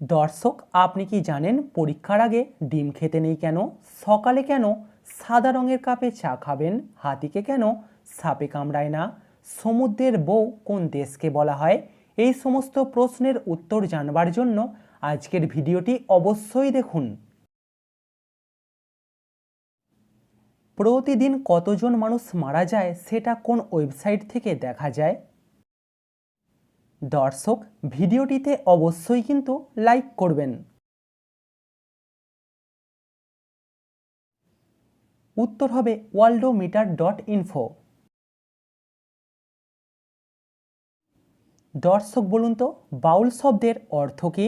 দর্শক, আপনি কি জানেন পরীক্ষার আগে ডিম খেতে নেই কেন? সকালে কেন? সাদা রঙের কাপে চা খাবেন? হাতিকে কেন? সাপে কামড়ায় না? সমুদ্রের বউ কোন দেশকে বলা হয়? এই সমস্ত প্রশ্নের উত্তর জানবার জন্য আজকের ভিডিওটি অবশ্যই দেখুন। প্রতিদিন কতজন মানুষ মারা যায় সেটা কোন ওয়েবসাইট থেকে দেখা যায়? দর্শক ভিডিওটিতে অবশ্যই কিন্তু লাইক করবেন। উত্তর হবে ওয়ার্ল্ডোমিটার ডট ইনফো। দর্শক বলুন তো, বাউল শব্দের অর্থ কী?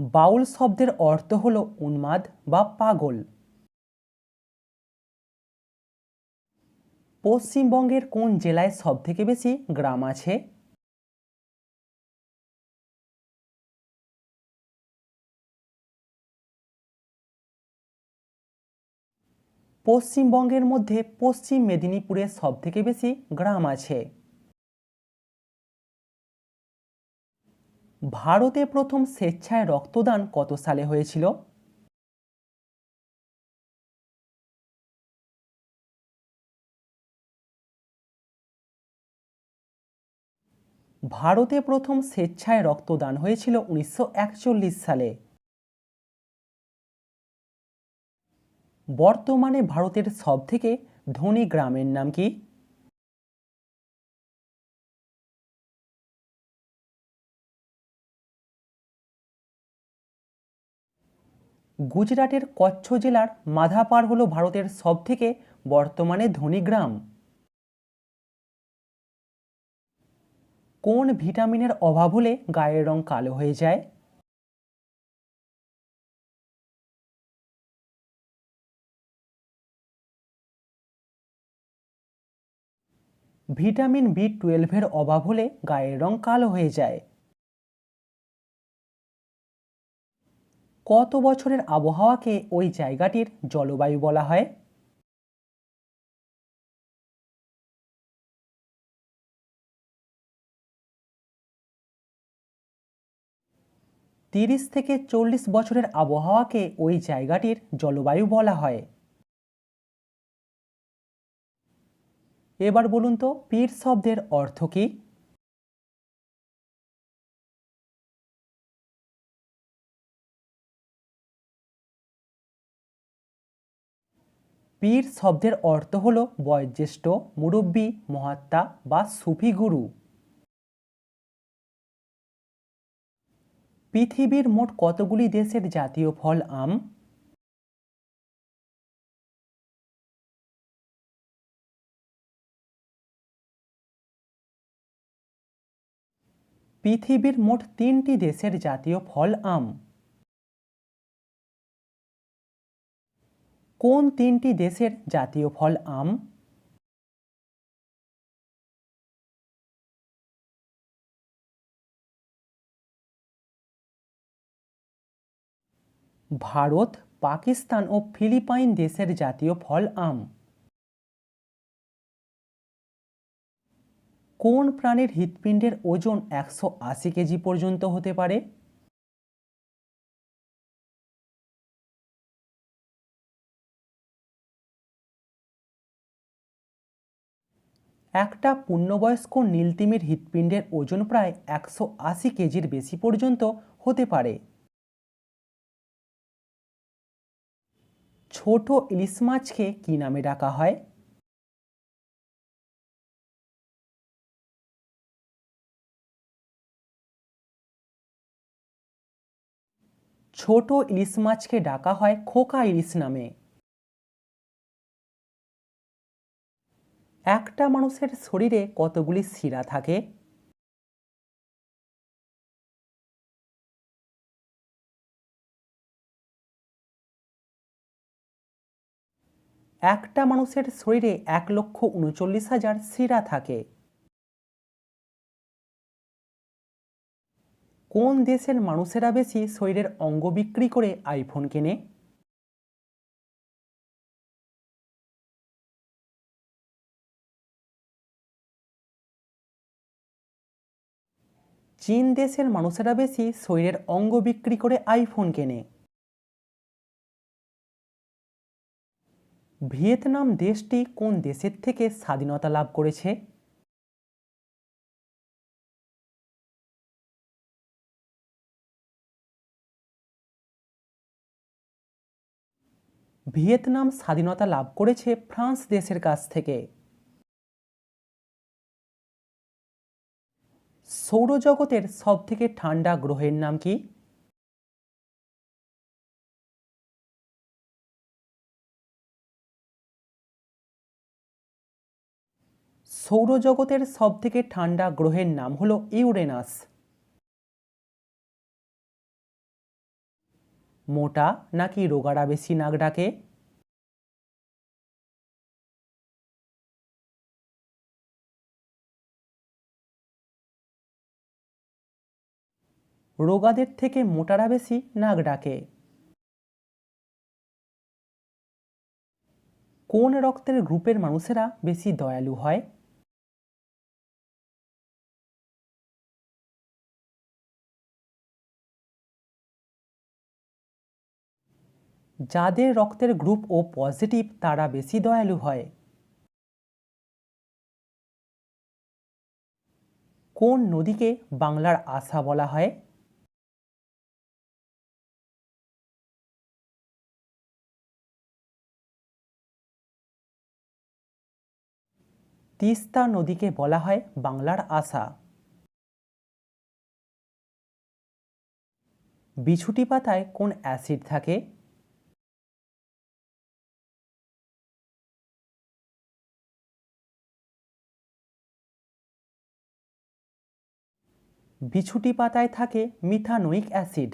বাউল শব্দের অর্থ হল উন্মাদ বা পাগল। পশ্চিমবঙ্গের কোন জেলায় সবথেকে বেশি গ্রাম আছে? পশ্চিমবঙ্গের মধ্যে পশ্চিম মেদিনীপুরে সবথেকে বেশি গ্রাম আছে। ভারতে প্রথম স্বেচ্ছায় রক্তদান কত সালে হয়েছিল? ভারতে প্রথম স্বেচ্ছায় রক্তদান হয়েছিল উনিশশো একচল্লিশ সালে। বর্তমানে ভারতের সবথেকে ধনী গ্রামের নাম কি? গুজরাটের কচ্ছ জেলার মাধাপাড় হল ভারতের সবথেকে বর্তমানে ধনী গ্রাম। কোন ভিটামিনের অভাব হলে গায়ের রং কালো হয়ে যায়? ভিটামিন বি টুয়েলভের অভাব হলে গায়ের রং কালো হয়ে যায়। কত বছরের আবহাওয়াকে ওই জায়গাটির জলবায়ু বলা হয়? তিরিশ থেকে চল্লিশ বছরের আবহাওয়াকে ওই জায়গাটির জলবায়ু বলা হয়। এবার বলুন তো, পীর শব্দের অর্থ কী? পীর শব্দের অর্থ হল বয়োজ্যেষ্ঠ, মুরব্বী, মহাত্মা বা সুফি গুরু। পৃথিবীর মোট কতগুলি দেশের জাতীয় ফল আম? পৃথিবীর মোট তিনটি দেশের জাতীয় ফল আম। কোন তিনটি দেশের জাতীয় ফল আম? ভারত, পাকিস্তান ও ফিলিপাইন দেশের জাতীয় ফল আম। কোন প্রাণীর হৃৎপিণ্ডের ওজন একশো আশি কেজি পর্যন্ত হতে পারে? একটা পূর্ণবয়স্ক নীলতিমির হৃৎপিণ্ডের ওজন প্রায় একশো আশি কেজির বেশি পর্যন্ত হতে পারে। ছোট ইলিশ মাছকে কী নামে ডাকা হয়? ছোট ইলিশ মাছকে ডাকা হয় খোকা ইলিশ নামে। একটা মানুষের শরীরে কতগুলি শিরা থাকে? একটা মানুষের শরীরে এক লক্ষ উনচল্লিশ হাজার শিরা থাকে। কোন দেশের মানুষেরা বেশি শরীরের অঙ্গ বিক্রি করে আইফোন কেনে? চীন দেশের মানুষেরা বেশি শরীরের অঙ্গ বিক্রি করে আইফোন কেনে। ভিয়েতনাম দেশটি কোন দেশের থেকে স্বাধীনতা লাভ করেছে? ভিয়েতনাম স্বাধীনতা লাভ করেছে ফ্রান্স দেশের কাছ থেকে। সৌরজগতের সবথেকে ঠান্ডা গ্রহের নাম কি? সৌরজগতের সবথেকে ঠান্ডা গ্রহের নাম হলো ইউরেনাস। মোটা নাকি রোগারা বেশি নাক ডাকে? রোগাদের থেকে মোটারা বেশি নাক ডাকে। কোন রক্তের গ্রুপের মানুষেরা বেশি দয়ালু হয়? যাদের রক্তের গ্রুপ ও পজিটিভ, তারা বেশি দয়ালু হয়। কোন নদীকে বাংলার আশা বলা হয়? তিস্তা নদীকে বলা হয় বাংলার আশা। বিছুটি পাতায় কোন অ্যাসিড থাকে? বিছুটি পাতায় থাকে মিথানোইক অ্যাসিড।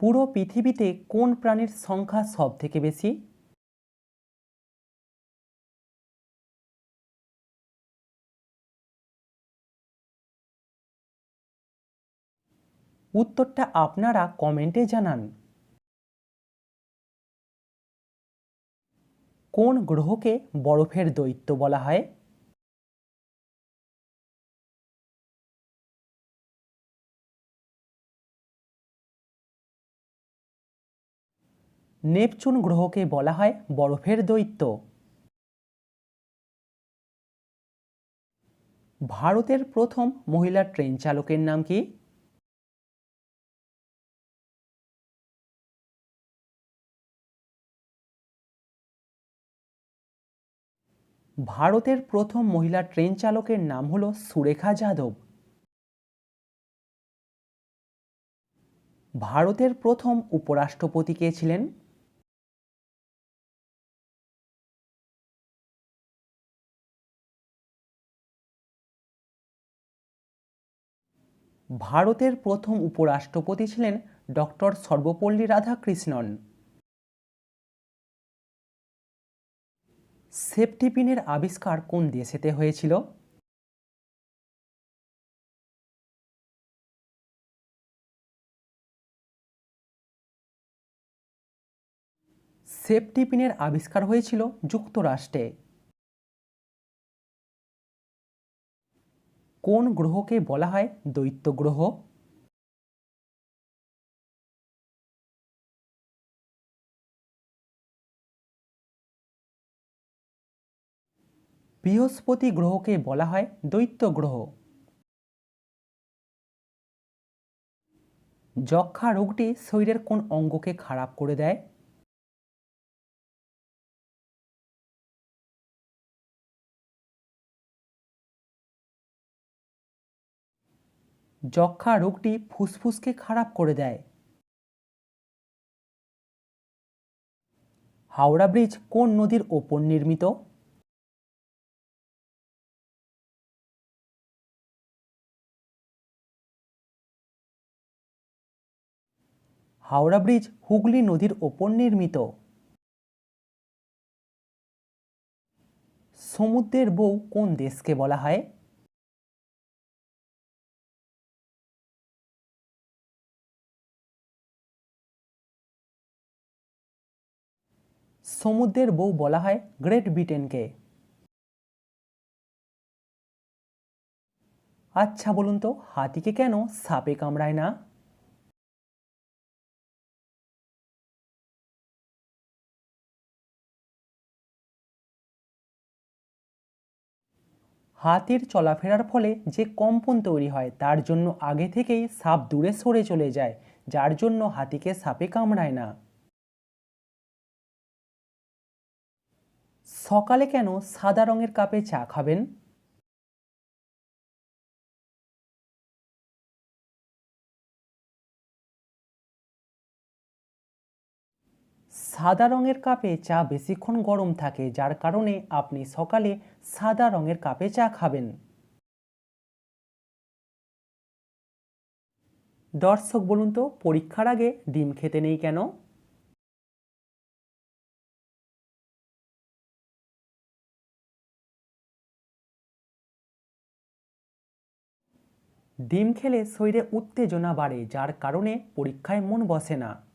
পুরো পৃথিবীতে কোন প্রাণীর সংখ্যা সব থেকে বেশি? উত্তরটা আপনারা কমেন্টে জানান। কোন গ্রহকে বরফের দৈত্য বলা হয়? নেপচুন গ্রহকে বলা হয় বরফের দৈত্য। ভারতের প্রথম মহিলা ট্রেন চালকের নাম কি? ভারতের প্রথম মহিলা ট্রেন চালকের নাম হল সুরেখা যাদব। ভারতের প্রথম উপরাষ্ট্রপতি কে ছিলেন ভারতের প্রথম উপরাষ্ট্রপতি ছিলেন ডক্টর সর্বপল্লী রাধাকৃষ্ণন। সেফটি পিনের আবিষ্কার কোন দেশেতে হয়েছিল? সেফটি পিনের আবিষ্কার হয়েছিল যুক্তরাষ্ট্রে। কোন গ্রহকে বলা হয় দৈত্য গ্রহ বৃহস্পতি গ্রহকে বলা হয় দৈত্য গ্রহ। যক্ষা রোগটি শরীরের কোন অঙ্গকে খারাপ করে দেয়? যক্ষা রোগটি ফুসফুসকে খারাপ করে দেয়। হাওড়া ব্রিজ কোন নদীর ওপর নির্মিত? হাওড়া ব্রিজ হুগলি নদীর ওপর নির্মিত। সমুদ্রের বউ কোন দেশকে বলা হয়? সমুদ্রের বউ বলা হয় গ্রেট ব্রিটেনকে। আচ্ছা বলুন তো, হাতিকে কেন সাপে কামড়ায় না? হাতির চলাফেরার ফলে যে কম্পন তৈরি হয়, তার জন্য আগে থেকেই সাপ দূরে সরে চলে যায়, যার জন্য হাতিকে সাপে কামড়ায় না। সকালে কেন সাদা রঙের কাপে চা খাবেন? সাদা রঙের কাপে চা বেশিক্ষণ গরম থাকে, যার কারণে আপনি সকালে সাদা রঙের কাপে চা খাবেন। দর্শক, বলুন তো, পরীক্ষার আগে ডিম খেতে নেই কেন? ডিম খেলে শরীরে উত্তেজনা বাড়ে, যার কারণে পরীক্ষায় মন বসে না।